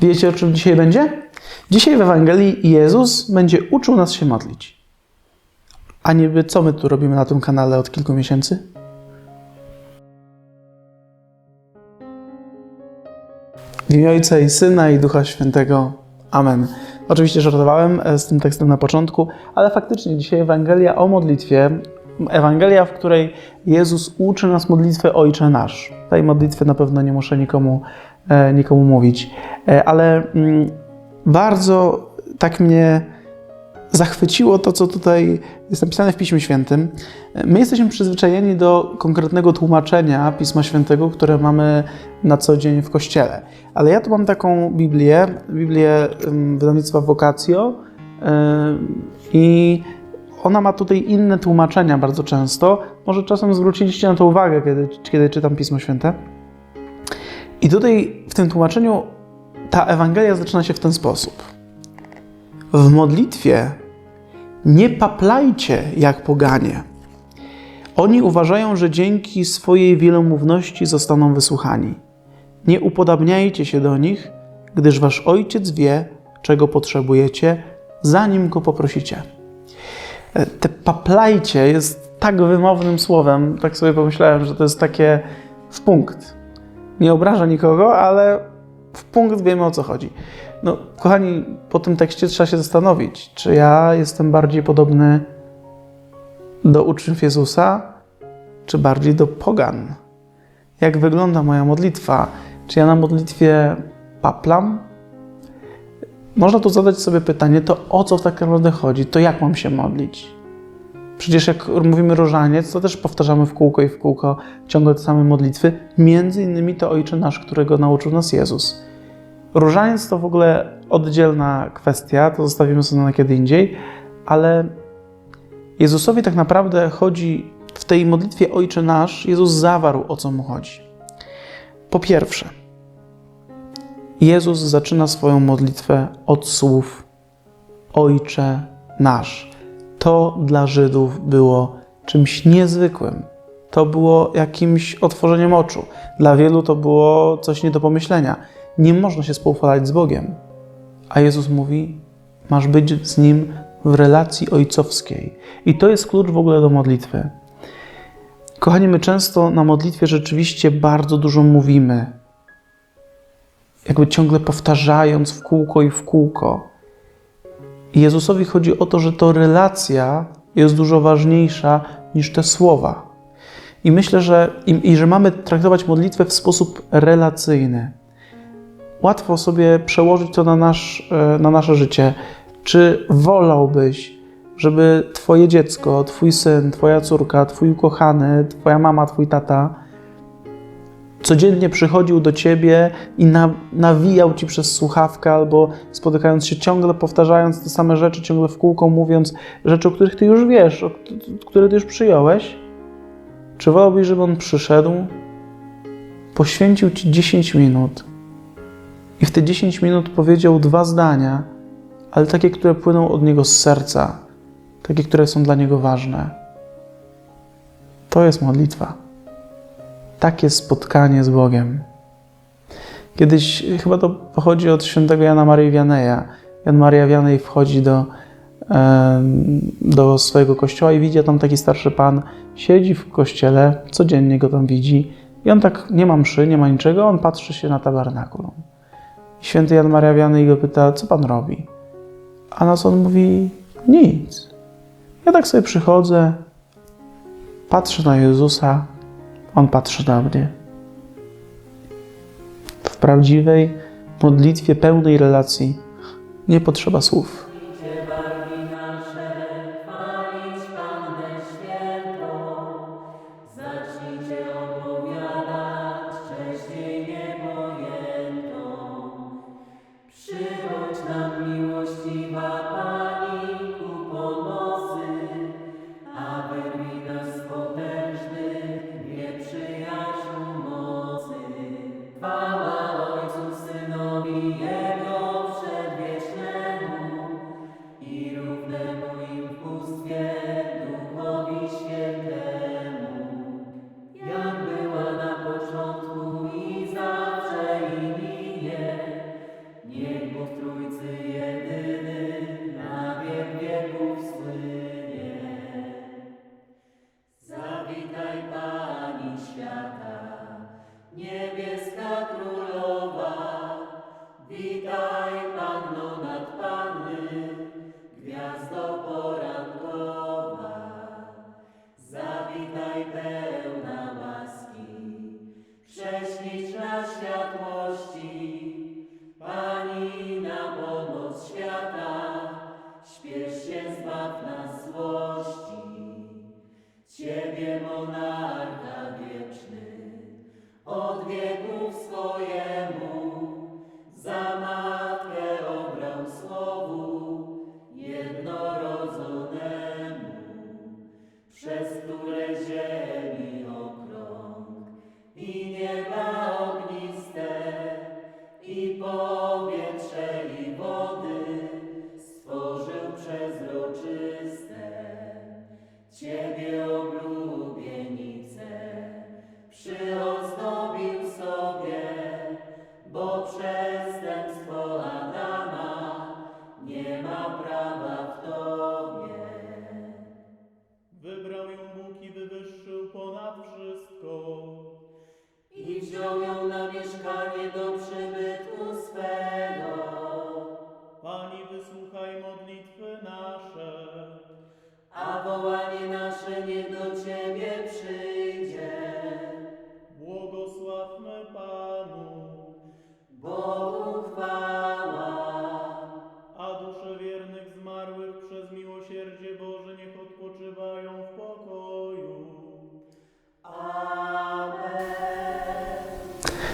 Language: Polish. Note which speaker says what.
Speaker 1: Wiecie, o czym dzisiaj będzie? Dzisiaj w Ewangelii Jezus będzie uczył nas się modlić. A niby co my tu robimy na tym kanale od kilku miesięcy? W imię Ojca i Syna i Ducha Świętego. Amen. Oczywiście żartowałem e, z tym tekstem na początku, ale faktycznie dzisiaj Ewangelia o modlitwie, Ewangelia, w której Jezus uczy nas modlitwy Ojcze Nasz. Tej modlitwy na pewno nie muszę nikomu, nikomu mówić, E, ale mm, bardzo tak mnie zachwyciło to, co tutaj jest napisane w Piśmie Świętym. My jesteśmy przyzwyczajeni do konkretnego tłumaczenia Pisma Świętego, które mamy na co dzień w kościele. Ale ja tu mam taką Biblię, Biblię wydawnictwa Vocatio i ona ma tutaj inne tłumaczenia bardzo często. Może czasem zwróciliście na to uwagę, kiedy, kiedy czytam Pismo Święte. I tutaj w tym tłumaczeniu ta Ewangelia zaczyna się w ten sposób. W modlitwie nie paplajcie jak poganie. Oni uważają, że dzięki swojej wielomówności zostaną wysłuchani. Nie upodabniajcie się do nich, gdyż wasz ojciec wie, czego potrzebujecie, zanim go poprosicie. E, Te paplajcie jest tak wymownym słowem, tak sobie pomyślałem, że to jest takie w punkt. Nie obraża nikogo, ale w punkt wiemy o co chodzi. No, kochani, po tym tekście trzeba się zastanowić, czy ja jestem bardziej podobny do uczniów Jezusa, czy bardziej do pogan? Jak wygląda moja modlitwa? Czy ja na modlitwie paplam? Można tu zadać sobie pytanie, to o co tak naprawdę chodzi? To jak mam się modlić? Przecież jak mówimy różaniec, to też powtarzamy w kółko i w kółko ciągle te same modlitwy, między innymi to Ojcze Nasz, którego nauczył nas Jezus. Różaniec to w ogóle oddzielna kwestia, to zostawimy sobie na kiedy indziej, ale Jezusowi tak naprawdę chodzi w tej modlitwie Ojcze Nasz, Jezus zawarł o co mu chodzi. Po pierwsze, Jezus zaczyna swoją modlitwę od słów Ojcze Nasz. To dla Żydów było czymś niezwykłym. To było jakimś otworzeniem oczu. Dla wielu to było coś nie do pomyślenia. Nie można się spoufalać z Bogiem. A Jezus mówi: Masz być z Nim w relacji ojcowskiej. I to jest klucz w ogóle do modlitwy. Kochani, my często na modlitwie rzeczywiście bardzo dużo mówimy, jakby ciągle powtarzając w kółko i w kółko. Jezusowi chodzi o to, że to relacja jest dużo ważniejsza niż te słowa. I myślę, że, i, i że mamy traktować modlitwę w sposób relacyjny. Łatwo sobie przełożyć to na, nasz, e, na nasze życie. Czy wolałbyś, żeby Twoje dziecko, Twój syn, Twoja córka, Twój ukochany, Twoja mama, Twój tata codziennie przychodził do Ciebie i na, nawijał Ci przez słuchawkę albo spotykając się ciągle, powtarzając te same rzeczy, ciągle w kółko mówiąc rzeczy, o których Ty już wiesz, o, które Ty już przyjąłeś? Czy wolałbyś, żeby on przyszedł, poświęcił Ci 10 minut i w te 10 minut powiedział dwa zdania, ale takie, które płyną od niego z serca, takie, które są dla niego ważne. To jest modlitwa. Takie spotkanie z Bogiem. Kiedyś chyba to pochodzi od świętego Jana Marii Wianeja. Jan Maria Wianej wchodzi do, do swojego kościoła i widzi tam taki starszy pan, siedzi w kościele, codziennie go tam widzi i on tak nie ma mszy, nie ma niczego, on patrzy się na tabernakulum. Święty Jan Maria Wianej go pyta, co pan robi? A na co on mówi, nic. Ja tak sobie przychodzę, patrzę na Jezusa, On patrzy na mnie. W prawdziwej modlitwie pełnej relacji nie potrzeba słów.
Speaker 2: Trójcy jedyny na wiek wieków słynie. Zawitaj
Speaker 3: Pani świata, niebieska królowa, witaj. in
Speaker 2: their